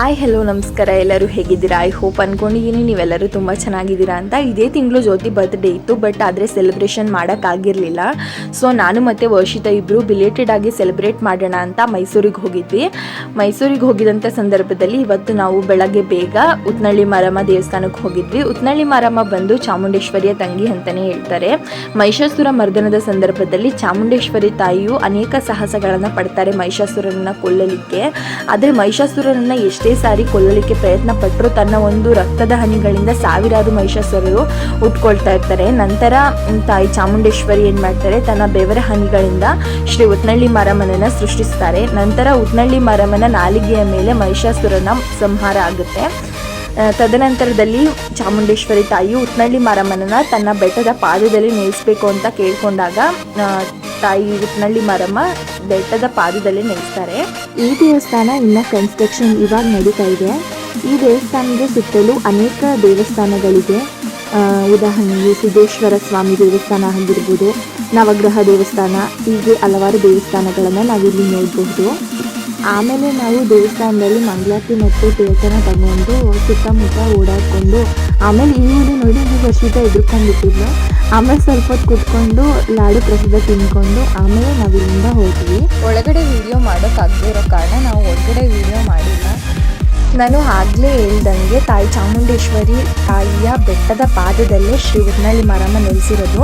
Hi hello ನಮಸ್ಕಾರ. ಎಲ್ಲರೂ ಹೇಗಿದ್ದೀರಾ? ಐ ಹೋಪ್ ಅನ್ಕೊಂಡಿದ್ದೀನಿ. ನೀವೆಲ್ಲರೂ ತುಂಬ ಚೆನ್ನಾಗಿದ್ದೀರಾ ಅಂತ. ಇದೇ ತಿಂಗಳು ಜ್ಯೋತಿ ಬರ್ತ್ಡೇ ಇತ್ತು ಬಟ್ ಆದರೆ ಸೆಲೆಬ್ರೇಷನ್ ಮಾಡೋಕ್ಕಾಗಿರಲಿಲ್ಲ ಸೊ ನಾನು ಮತ್ತು ವರ್ಷಿತ ಇಬ್ಬರು ಬಿಲೇಟೆಡ್ ಆಗಿ ಸೆಲೆಬ್ರೇಟ್ ಮಾಡೋಣ ಅಂತ ಮೈಸೂರಿಗೆ ಹೋಗಿದ್ವಿ. ಮೈಸೂರಿಗೆ ಹೋಗಿದಂಥ ಸಂದರ್ಭದಲ್ಲಿ ಇವತ್ತು ನಾವು ಬೆಳಗ್ಗೆ ಬೇಗ ಉತ್ನಳ್ಳಿ ಮಾರಮ್ಮ ದೇವಸ್ಥಾನಕ್ಕೆ ಹೋಗಿದ್ವಿ. ಉತ್ನಳ್ಳಿ ಮಾರಮ್ಮ ಬಂದು ಚಾಮುಂಡೇಶ್ವರಿಯ ತಂಗಿ ಅಂತಲೇ ಹೇಳ್ತಾರೆ. ಮಹಿಷಾಸುರ ಮರ್ದನದ ಸಂದರ್ಭದಲ್ಲಿ ಚಾಮುಂಡೇಶ್ವರಿ ತಾಯಿಯು ಅನೇಕ ಸಾಹಸಗಳನ್ನು ಪಡ್ತಾರೆ ಮಹಿಷಾಸುರನನ್ನ ಕೊಲ್ಲಲಿಕ್ಕೆ. ಆದರೆ ಮಹಿಷಾಸುರನನ್ನು ಎಷ್ಟೇ ಸಾರಿ ಕೊಲ್ಲಲಿಕ್ಕೆ ಪ್ರಯತ್ನ ಪಟ್ಟರು ತನ್ನ ಒಂದು ರಕ್ತದ ಹನಿಗಳಿಂದ ಸಾವಿರಾರು ಮಹಿಷಾಸುರರು ಉಟ್ಕೊಳ್ತಾ ಇರ್ತಾರೆ. ನಂತರ ತಾಯಿ ಚಾಮುಂಡೇಶ್ವರಿ ಏನು ಮಾಡ್ತಾರೆ? ತನ್ನ ಬೆವರ ಹನಿಗಳಿಂದ ಶ್ರೀ ಉತ್ನಳ್ಳಿ ಮಾರಮ್ಮನನ್ನ ಸೃಷ್ಟಿಸ್ತಾರೆ. ನಂತರ ಉತ್ನಳ್ಳಿ ಮಾರಮ್ಮನ ನಾಲಿಗೆಯ ಮೇಲೆ ಮಹಿಷಾಸುರನ ಸಂಹಾರ ಆಗುತ್ತೆ. ತದನಂತರದಲ್ಲಿ ಚಾಮುಂಡೇಶ್ವರಿ ತಾಯಿ ಉತ್ನಳ್ಳಿ ಮಾರಮ್ಮನನ್ನ ತನ್ನ ಬೆಟ್ಟದ ಪಾದದಲ್ಲಿ ನಿಲ್ಲಿಸಬೇಕು ಅಂತ ಕೇಳ್ಕೊಂಡಾಗ ತಾಯಿ ಉತ್ನಳ್ಳಿ ಮಾರಮ್ಮ ಬೆಟ್ಟದ ಪಾದದಲ್ಲಿ ನೆಲೆಸ್ತಾರೆ. ಈ ದೇವಸ್ಥಾನ ಇನ್ನ ಕನ್ಸ್ಟ್ರಕ್ಷನ್ ಇವಾಗ ನಡೀತಾ ಇದೆ. ಈ ದೇವಸ್ಥಾನದ ಸುತ್ತಲೂ ಅನೇಕ ದೇವಸ್ಥಾನಗಳಿದೆ. ಉದಾಹರಣೆಗೆ ಸಿದ್ದೇಶ್ವರ ಸ್ವಾಮಿ ದೇವಸ್ಥಾನ ಆಗಿರ್ಬೋದು, ನವಗ್ರಹ ದೇವಸ್ಥಾನ, ಹೀಗೆ ಹಲವಾರು ದೇವಸ್ಥಾನಗಳನ್ನು ನಾವಿಲ್ಲಿ ನೋಡಬಹುದು. ಆಮೇಲೆ ನಾವು ದೇವಸ್ಥಾನದಲ್ಲಿ ಮಂಗಳಾರತಿ ಮತ್ತು ದೇವಸ್ಥಾನ ತಗೊಂಡು ಸುತ್ತಮುತ್ತ ಓಡಾಡಿಕೊಂಡು, ಆಮೇಲೆ ಈ ನೋಡಿ ಈ ಪ್ರಸಿದ್ಧ ಎದುರ್ಕೊಂಡ್ಬಿಟ್ಟಿದ್ಲು ಆಮೇಲೆ ಸ್ವಲ್ಪ ಹೊತ್ತು ಕುತ್ಕೊಂಡು ಲಾಡು ಪ್ರಸಾದ ತಿನ್ಕೊಂಡು ಆಮೇಲೆ ನಾವು ಇಲ್ಲಿಂದ ಹೋದ್ವಿ. ಒಳಗಡೆ ವಿಡಿಯೋ ಮಾಡೋಕ್ಕಾಗದೇ ಇರೋ ಕಾರಣ ನಾವು ಒಳಗಡೆ ವಿಡಿಯೋ ಮಾಡಿಲ್ಲ. ನಾನು ಆಗಲೇ ಹೇಳ್ದಂಗೆ ತಾಯಿ ಚಾಮುಂಡೇಶ್ವರಿ ತಾಯಿಯ ಬೆಟ್ಟದ ಪಾದದಲ್ಲೇ ಶ್ರೀ ಉದ್ನಳ್ಳಿ ಮಾರಮ್ಮ ನೆಲೆಸಿರೋದು.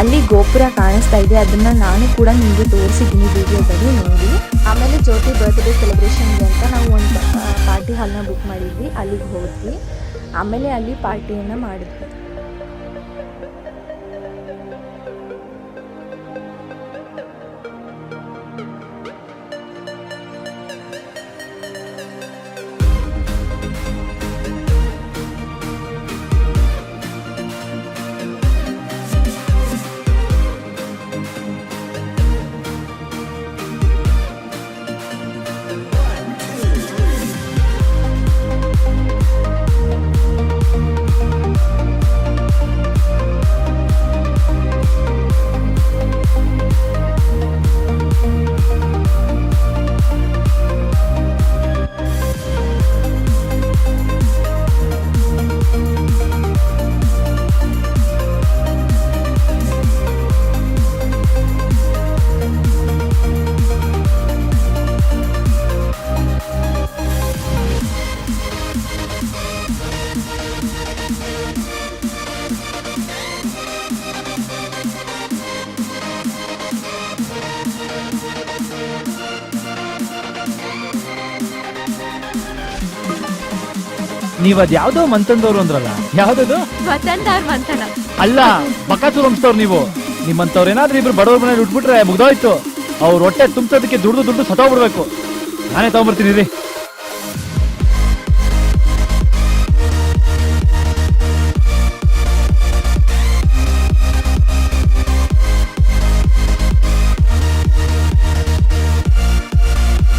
ಅಲ್ಲಿ ಗೋಪುರ ಕಾಣಿಸ್ತಾ ಇದೆ. ಅದನ್ನು ನಾನು ಕೂಡ ನಿಮಗೆ ತೋರಿಸಿದ್ದೀನಿ ವಿಡಿಯೋದಲ್ಲಿ, ನೋಡಿ. ಆಮೇಲೆ ಜ್ಯೋತಿ ಬರ್ತ್ಡೇ ಸೆಲೆಬ್ರೇಷನ್ಗೆ ಅಂತ ನಾವು ಒಂದು ಪಾರ್ಟಿ ಹಾಲ್ನ ಬುಕ್ ಮಾಡಿದ್ವಿ. ಅಲ್ಲಿಗೆ ಹೋದ್ವಿ. ಆಮೇಲೆ ಅಲ್ಲಿ ಪಾರ್ಟಿಯನ್ನು ಮಾಡಿದ್ವಿ. ನೀವ್ ಅದ್ ಯಾವ್ದೋ ಮಂತಂದವ್ರು ಅಂದ್ರಲ್ಲ. ಯಾವ್ದದು? ಮಂತನ. ಅಲ್ಲ ಬಕಾಸೂರ್ ವಂಶದವ್ರು ನೀವು. ನಿಮ್ಮಂತವ್ರು ಏನಾದ್ರೂ ಇಬ್ರು ಬಡವ್ರ ಮನೇಲಿ ಉಟ್ಬಿಟ್ರೆ ಮುಗ್ದೋಯ್ತು. ಅವ್ರ ಹೊಟ್ಟೆ ತುಂಬಿಸೋದಕ್ಕೆ ದುಡ್ದು ದುಡ್ಡು ಸತೋಗ್ಬಿಡ್ಬೇಕು ನಾನೇ ತಗೊಂಬರ್ತೀನಿ ರೀ